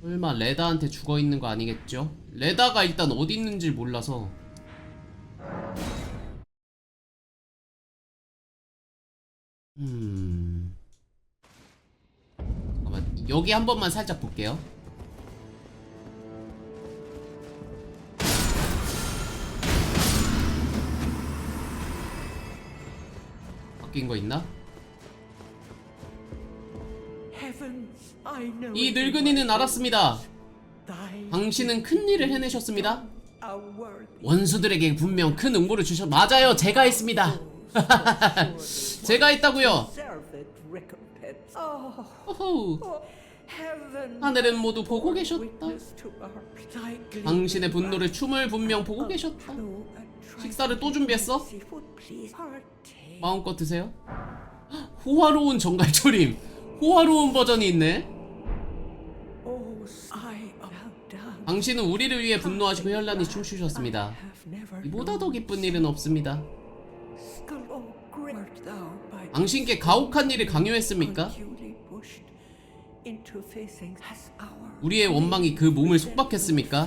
설마 레다한테 죽어있는 거 아니겠죠? 레다가 일단 어디 있는지 몰라서 음... 잠깐만 여기 한 번만 살짝 볼게요 바뀐 거 있나? 이 늙은이는 알았습니다. 당신은 큰 일을 해내셨습니다. 원수들에게 분명 큰 응보를 주셨. 맞아요, 제가 했습니다. 제가 했다고요. 호호. 하늘은 모두 보고 계셨다. 당신의 분노를 춤을 분명 보고 계셨다. 식사를 또 준비했어? 마음껏 드세요. 호화로운 정갈조림. 호화로운 버전이 있네. 당신은 우리를 위해 분노하시고 현란히 춤추셨습니다. 이보다 더 기쁜 일은 없습니다. 당신께 가혹한 일을 강요했습니까? 우리의 원망이 그 몸을 속박했습니까?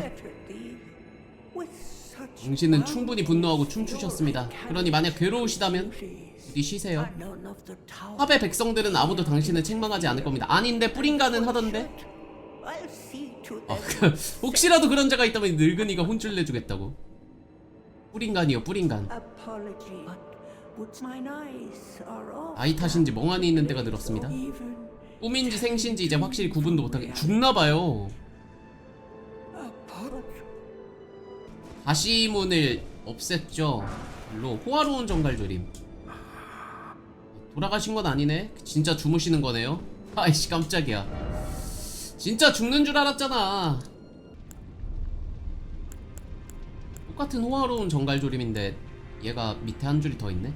당신은 충분히 분노하고 춤추셨습니다. 그러니 만약 괴로우시다면 부디 쉬세요. 합의 백성들은 아무도 당신을 책망하지 않을 겁니다. 아닌데 뿌린가는 하던데? 아, 그, 혹시라도 그런 자가 있다면 늙은이가 혼쭐 내주겠다고. 뿌린간이요, 뿌린간. 아이 탓인지 멍하니 있는 때가 늘었습니다. 꿈인지 생신지 이제 확실히 구분도 못하게 죽나봐요. 다시문을 없앴죠. 물로 호화로운 정갈조림. 돌아가신 건 아니네. 진짜 주무시는 거네요. 아이씨 깜짝이야. 진짜 죽는 줄 알았잖아. 똑같은 호화로운 정갈조림인데 얘가 밑에 한 줄이 더 있네.